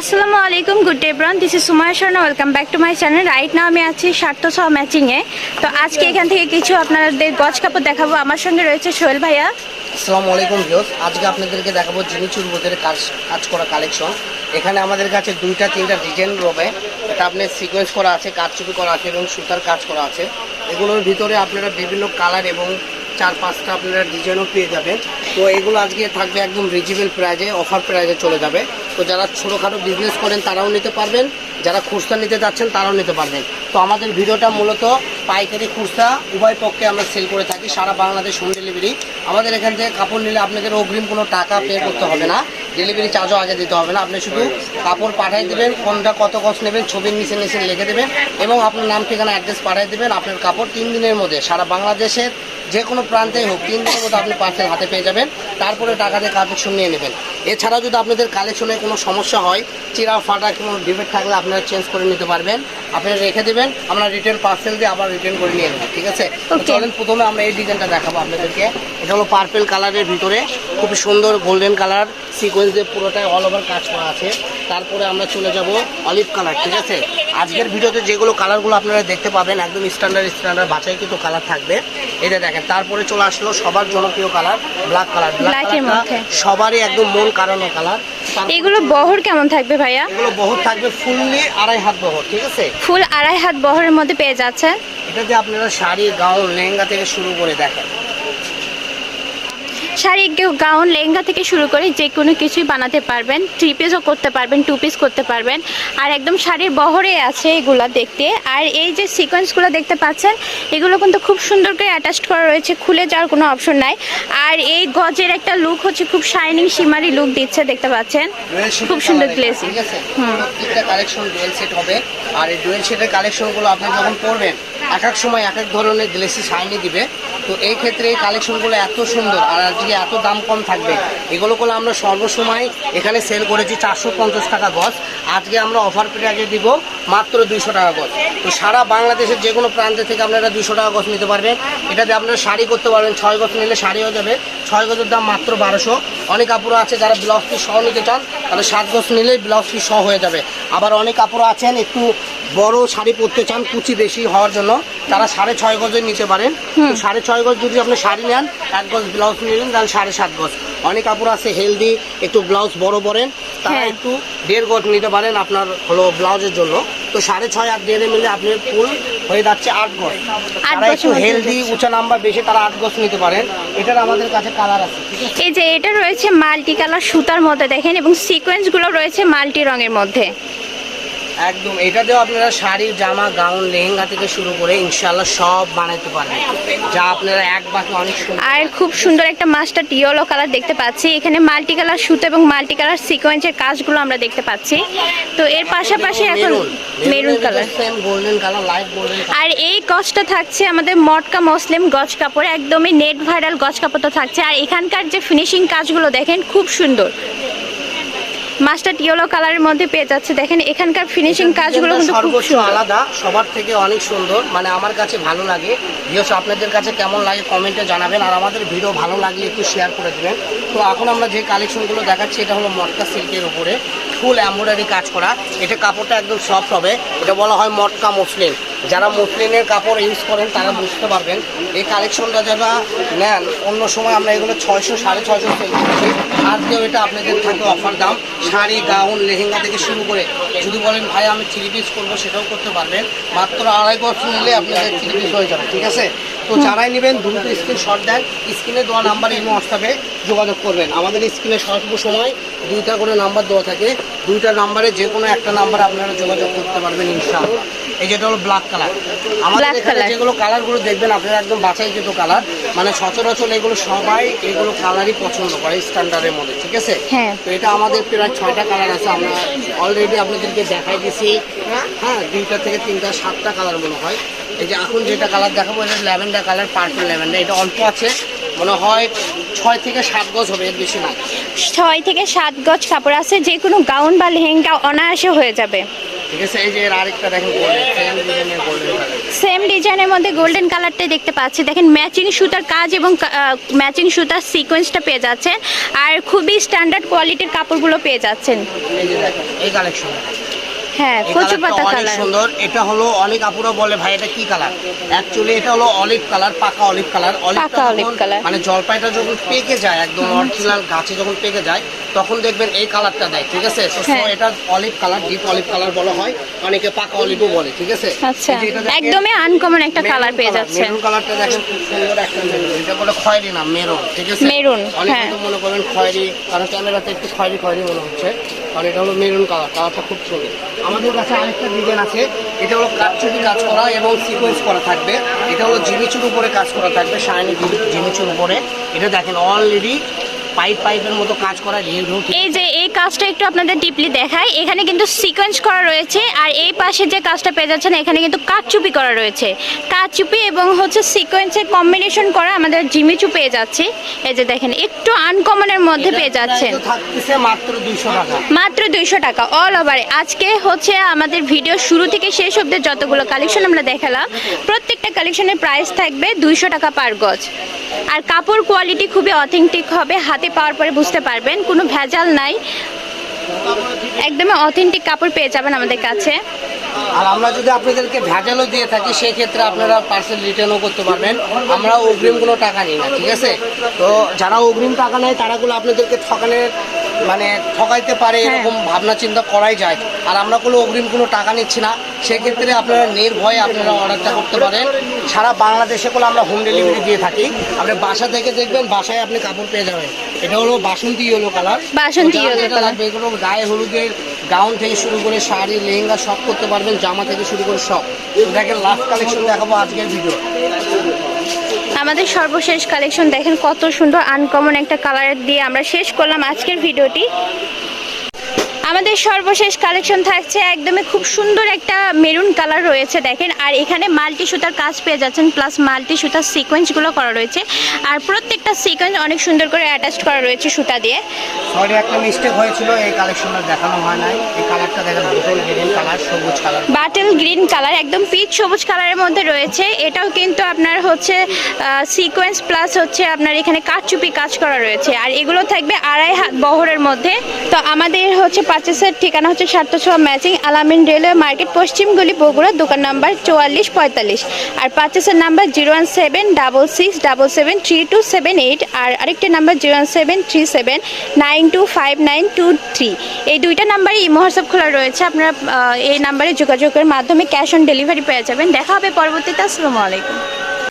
আসসালামু আলাইকুম good day ব্রন this is Sumaiya Sharma welcome back to my channel right now আমি আছি স্বার্থ সহ ম্যাচিংয়ে তো আজকে এখান থেকে কিছু আপনাদের গজ কাপড় দেখাবো। আমার সঙ্গে রয়েছে সোহেল ভাইয়া। আসসালামু আলাইকুম ভিউস আজকে আপনাদেরকে দেখাবো জিনি চুরবুদের কাজ কাজ করা কালেকশন এখানে আমাদের কাছে দুইটা তিনটা ডিজাইন রবে। এটা আপনার সিকোয়েন্স করা আছে কাজ চুপি করা আছে এবং সুতার কাজ করা আছে। এগুলোর ভিতরে আপনারা বিভিন্ন কালার এবং চার পাঁচটা আপনারা ডিজাইনও পেয়ে যাবেন। তো এগুলো আজকে থাকবে একদম রিজনেবল প্রাইজে অফার প্রাইজে চলে যাবে। তো যারা ছোটোখাটো বিজনেস করেন তারাও নিতে পারবেন। যারা খুচরা নিতে যাচ্ছেন তারাও নিতে পারবেন। তো আমাদের ভিডিওটা মূলত পাইকারি খুচরা, উভয় পক্ষে আমরা সেল করে থাকি সারা বাংলাদেশ হোম ডেলিভারি আমাদের এখান থেকে কাপড় নিলে আপনাদের অগ্রিম কোনো টাকা পে করতে হবে না। ডেলিভারি চার্জও আগে দিতে হবে না। আপনি শুধু কাপড় পাঠিয়ে দেবেন, কোনটা কত কষ্ট নেবেন, ছবির নিচে নিচে লিখে দেবেন এবং আপনার নাম, ঠিকানা অ্যাড্রেস পাঠিয়ে দেবেন। আপনার কাপড় তিন দিনের মধ্যে, সারা বাংলাদেশের যে কোনো প্রান্তেই হোক, তিন দিনের মধ্যে আপনি পার্সেল হাতে পেয়ে যাবেন। তারপরে টাকা দিয়ে কাপড় নিয়ে নেবেন। এছাড়াও যদি আপনাদের কালেকশনে কোনো সমস্যা হয় চিরা ফাটা কোনো ডিফেক্ট থাকলে আপনারা চেঞ্জ করে নিতে পারবেন। আপনারা রেখে দেবেন আমরা রিটার্ন পার্সেল দিয়ে আবার রিটার্ন করে নিয়ে নেবেন ঠিক আছে? চলেন প্রথমে আমরা এই ডিজাইনটা দেখাবো আপনাদেরকে। এটা হলো পার্পেল কালারের ভিতরে খুব সুন্দর গোল্ডেন কালার সিকোয়েন্স দিয়ে পুরোটাই অল ওভার কাজ করা আছে। তারপরে আমরা চলে যাব অলিভ কালার ঠিক আছে? আজকের ভিডিওতে যেগুলো কালারগুলো আপনারা দেখতে পাবেন একদম স্ট্যান্ডার্ড স্ট্যান্ডার্ড বাছাই কিন্তু কালার থাকবে। এটা দেখেন তারপরে চলে আসলো সবার জনপ্রিয় কালার ব্ল্যাক কালার ব্ল্যাক সবারই একদম মন কারানো কালার। এগুলো বহর কেমন থাকবে ভাইয়া? এগুলো বহর থাকবে ফুললি আড়াই হাত বহর ঠিক আছে? ফুল আড়াই হাত বহরের মধ্যে পেয়ে যাচ্ছে এটা যে আপনারা শাড়ি গাউন লেহেঙ্গা থেকে শুরু করে দেখেন। শাড়ি গাউন লেহেঙ্গা থেকে শুরু করে যে কোনো কিছুই বানাতে পারবেন। থ্রি পিসও করতে পারবেন টু পিস করতে পারবেন। আর একদম শাড়ির বহরে আছে এগুলো দেখতে। আর এই যে সিকোয়েন্সগুলো দেখতে পাচ্ছেন এগুলো কিন্তু খুব সুন্দর করে অ্যাটাচড করা রয়েছে। খুলে যাওয়ার কোনো অপশন নাই। আর এই গজের একটা লুক হচ্ছে খুব শাইনিং শিমারি লুক দিচ্ছে দেখতে পাচ্ছেন? খুব সুন্দর গ্লেসি ঠিক আছে? হুম। প্রত্যেকটা কালেকশন ডুয়েল সেট হবে। আর এই ডুয়েল সেটের কালেকশনগুলো আপনি যখন পরবেন এক এক সময় এক এক ধরনের গ্লেসি শাইনি দিবে। তো এই ক্ষেত্রে এই কালেকশনগুলো এত সুন্দর আর আজকে এত দাম কম থাকবে। এগুলো করে আমরা সর্বসময় এখানে সেল করেছি চারশো পঞ্চাশ টাকা গজ। আজকে আমরা অফার প্রাইজে দিব মাত্র দুইশো টাকা গজ। তো সারা বাংলাদেশের যে কোনো প্রান্ত থেকে আপনারা দুশো টাকা গজ নিতে পারবেন। এটাতে আপনারা শাড়ি করতে পারবেন, ছয় গজ নিলে শাড়ি হয়ে যাবে। ছয় গজের দাম মাত্র বারোশো। অনেক কাপড় আছে যারা ব্লাউজ পিস সহ নিতে চান, তাহলে সাত গজ নিলে ব্লাউজ পিস সহ হয়ে যাবে। আবার অনেক কাপড় আছেন একটু বড় শাড়ি পরতে চান কুচি বেশি হওয়ার জন্য তারা সাড়ে ছয় গজের নিতে পারেন। সাড়ে ছয় গজ যদি আপনি শাড়ি নেন এক গজ ব্লাউজ নিলেন তাহলে সাড়ে সাত গজ। অনেক কাপড় আছে হেলদি একটু ব্লাউজ বড় পরেন তারা হ্যাঁ। একটু দেড় গজ নিতে পারেন আপনার হলো ব্লাউজের জন্য। তো সাড়ে ছয় আর দেড়ে মিলে আপনি ফুল হয়ে যাচ্ছে আট গজ। তারা একটু হেলদি উঁচা নাম্বার বেশি তারা আট গজ নিতে পারেন। এটার আমাদের কাছে কালার আছে। আছে এই যে এটা রয়েছে মাল্টি কালার সুতার মধ্যে দেখেন এবং সিকোয়েন্সগুলো রয়েছে মাল্টি রঙের মধ্যে। একদম এটাতেও আপনারা শাড়ি জামা গাউন লেহেঙ্গা থেকে শুরু করে ইনশাল্লাহ সব বানাইতে পারবেন। যা আপনারা এক বাকি অনেক আর খুব সুন্দর একটা মাস্টার ইয়েলো কালার দেখতে পাচ্ছি। এখানে মাল্টি কালার সুতো এবং মাল্টি কালার সিকোয়েন্সের কাজগুলো আমরা দেখতে পাচ্ছি। তো এর পাশাপাশি এখন maroon colour. Golden colour light golden আর এই গজটা থাকছে আমাদের মটকা মুসলিম গজ কাপড় একদমই নেট ভাইরাল গজ কাপড়টা থাকছে। আর এখানকার যে ফিনিশিং কাজগুলো দেখেন খুব সুন্দর। মাস্টার ইয়েলো কালারের মধ্যে পেয়ে যাচ্ছে। দেখেন এখানকার ফিনিশিং কাজগুলো কিন্তু খুব সর্বোচ্চ আলাদা সবার থেকে অনেক সুন্দর মানে আমার কাছে ভালো লাগে। ভিউস আপনাদের কাছে কেমন লাগে কমেন্টে জানাবেন আর আমাদের ভিডিও ভালো লাগলে একটু শেয়ার করে দেবেন। তো এখন আমরা যে কালেকশনগুলো দেখাচ্ছি এটা হলো মটকা সিল্কের উপরে। ফুল এমব্রয়ডারি কাজ করা। এটা কাপড়টা একদম সফট হবে। এটা বলা হয় মটকা মসলিন। যারা মসলিনের কাপড় ইউজ করেন, তারা বুঝতে পারবেন। এই কালেকশনটা যারা নেন, অন্য সময় আমরা এগুলো ছয়শো, সাড়ে ছয়শো সেল করছি। আজকেও এটা আপনাদের থাকে অফার দাম। শাড়ি, গাউন, লেহেঙ্গা থেকে শুরু করে, যদি বলেন, ভাই, আমি থ্রি পিস করব, সেটাও করতে পারবেন। মাত্র আড়াই বছর নিলে আপনাদের থ্রি পিস হয়ে যাবে, ঠিক আছে? তো যারাই নেবেন দ্রুত স্ক্রিন শট দেন স্ক্রিনে দেওয়া নাম্বার এই হোয়াটসঅ্যাপে যোগাযোগ করবেন। আমাদের স্ক্রিনে সর্ব সময় দুইটা করে নাম্বার দেওয়া থাকে। দুইটা নাম্বারে যে কোনো একটা নাম্বার আপনারা যোগাযোগ করতে পারবেন ইনশাআল্লাহ। এই যেটা হলো ব্ল্যাক কালার আমাদের এখানে যেগুলো কালারগুলো দেখবেন আপনারা একদম বাছাইকৃত কালার মানে সচরাচর এগুলো সবাই এগুলো কালারই পছন্দ করে স্ট্যান্ডার্ডের মধ্যে ঠিক আছে? হ্যাঁ। তো এটা আমাদের প্রায় ছয়টা কালার আছে। আমরা অলরেডি আপনাদেরকে দেখাই দিছি। হ্যাঁ দুইটা থেকে তিনটা সাতটা কালার মনে হয়। এই যে এখন যেটা কালার দেখাবো এটা ল্যাভেন্ডার কালার পার্পল ল্যাভেন্ডার। এটা অল্প আছে মনে হয় ছয় থেকে সাত গজ হবে এর বেশি না। ছয় থেকে সাত গজ কাপড় আছে যে কোনো গাউন বা লেহেঙ্গা অনায়াসে হয়ে যাবে। ঠিক আছে এই যে আরেকটা দেখেন সেম ডিজাইনের মধ্যে গোল্ডেন কালারটাই দেখতে পাচ্ছি। দেখেন ম্যাচিং সুতার কাজ এবং ম্যাচিং সুতার সিকোয়েন্সটা পেয়ে যাচ্ছেন। আর খুবই স্ট্যান্ডার্ড কোয়ালিটির কাপড়গুলো পেয়ে যাচ্ছেন। এই যে দেখেন এই কালেকশন হ্যাঁ কচু পাতা কালার সুন্দর এটা হলো অনেক আপুরা বলে ভাই এটা কি কালার অ্যাকচুয়ালি এটা হলো অলিভ কালার পাকা অলিভ কালার অলিভ কালার মানে জলপাইটা যখন পেকে যায় একদম অরিজিনাল গাছে যখন পেকে যায় তখন দেখবেন এই কালারটা দেয় ঠিক আছে? হ্যাঁ। এটা olive colour deep olive colour বলা হয়। অনেকে পাকা অলিভও বলে ঠিক আছে? আচ্ছা একদমই আনকমন একটা কালার পেয়ে যাচ্ছে। মেরুন কালারটা দেখেন খুব সুন্দর একটা মেরুন এটা বলে খয়েরি না মেরুন ঠিক আছে? মেরুন, অনেকে হ্যাঁ। তো মনে করেন খয়েরি কারণ ক্যামেরাতে একটু খয়েরি খয়েরি মনে হচ্ছে কারণ এটা হলো মেরুন কালার কালারটা খুব সুন্দর। আমাদের কাছে আরেকটা ডিজাইন আছে এটা হলো কাঠচুপি কাজ করা এবং সিকোয়েন্স করা থাকবে। এটা হলো জিমিচুর উপরে কাজ করা থাকবে শাইনি জিমিচুর উপরে। এটা দেখেন অলরেডি পাইপ পাইপের মতো কাজ করা এই যে এই কাজটা একটু আপনাদের ডিপলি দেখায় এখানে কিন্তু সিকোয়েন্স করা রয়েছে আর এই পাশে যে কাজটা পেয়ে যাচ্ছেন এখানে কিন্তু কাঠচুপি করা রয়েছে। কাঠচুপি এবং হচ্ছে সিকোয়েন্সের কম্বিনেশন করা আমাদের জিমিচু পেয়ে যাচ্ছে। এই যে দেখেন একটু আনকমনের মধ্যে পেয়ে যাচ্ছেন। মাত্র দুইশো টাকা। অল ওভার আজকে হচ্ছে আমাদের ভিডিও শুরু থেকে শেষ অবধি যতগুলো কালেকশন আমরা দেখালাম প্রত্যেকটা কালেকশনের প্রাইস থাকবে দুইশো টাকা পার গজ। আর কাপড় কোয়ালিটি খুবই অথেন্টিক হবে, হাতে পাওয়ার পরে বুঝতে পারবেন, কোনো ভেজাল নাই। একদমই অথেন্টিক কাপড় পেয়ে যাবেন আমাদের কাছে। আর আমরা যদি আপনাদেরকে ভেজালও দিয়ে থাকি সেই ক্ষেত্রে আপনারা পার্সেল রিটার্নও করতে পারবেন। আমরা অগ্রিম কোনো টাকা নিই না ঠিক আছে? তো যারা অগ্রিম টাকা নেয় তারাগুলো আপনাদেরকে ঠকানের মানে ঠকাইতে পারে হ্যাঁ। এরকম ভাবনা চিন্তা করাই যায়। আর আমরা কোনো অগ্রিম কোনো টাকা নিচ্ছি না সেক্ষেত্রে আপনারা নির্ভয়ে আপনারা অর্ডারটা করতে পারেন। সারা বাংলাদেশে কোনো আমরা হোম ডেলিভারি দিয়ে থাকি। আপনি বাসা থেকে দেখবেন বাসায় আপনি কাপড় পেয়ে যাবেন। এটা হলো বাসন্তী ইয়েলো কালার বাসন্তী colour। লাগবে এগুলো গায়ে হলুদের গাউন থেকে শুরু করে শাড়ি, লেহেঙ্গা সব করতে পারবেন, জামা থেকে শুরু করে সব দেখেন লাস্ট কালেকশন দেখাবো আজকের ভিডিও আমাদের সর্বশেষ কালেকশন দেখেন কত সুন্দর আনকমন একটা কালার দিয়ে আমরা শেষ করলাম আজকের ভিডিওটি আমাদের সর্বশেষ কালেকশন থাকছে একদমই খুব সুন্দর একটা মেরুন কালার রয়েছে দেখেন। আর এখানে মাল্টি সুতার কাজ পেয়ে যাচ্ছেন প্লাস মাল্টি সুতার সিকোয়েন্সগুলো করা রয়েছে। আর প্রত্যেকটা সিকোয়েন্স অনেক সুন্দর করে অ্যাটাচ করা রয়েছে সুতা দিয়ে। সরি একটা মিস্টেক হয়েছিল এই কালেকশনটা দেখানো হয় নাই। এই কালারটা দেখেন বোতল গ্রিন কালার সবুজ কালার বাটেল গ্রিন কালার একদম পিচ সবুজ কালারের মধ্যে রয়েছে। এটাও কিন্তু আপনার হচ্ছে সিকোয়েন্স প্লাস হচ্ছে আপনার এখানে কাঠচুপি কাজ করা রয়েছে। আর এগুলো থাকবে আড়াই হাত বহরের মধ্যে। তো আমাদের হচ্ছে পার্চেসের ঠিকানা হচ্ছে সাতটা ম্যাচিং আলামিন রেলওয়ে মার্কেট পশ্চিমগুলি বগুড়া, দোকান নাম্বার চুয়াল্লিশ পঁয়তাল্লিশ। আর পার্চেসের number zero one seven double six double seven three two seven eight আর আরেকটি number zero one seven three seven nine two five nine two three এই দুইটা নাম্বারে ইমো হোয়াটসঅ্যাপ খোলা রয়েছে, আপনারা এই নাম্বারে যোগাযোগের মাধ্যমে ক্যাশ অন ডেলিভারি পেয়ে যাবেন। দেখা হবে পরবর্তীতে, আসসালামু আলাইকুম।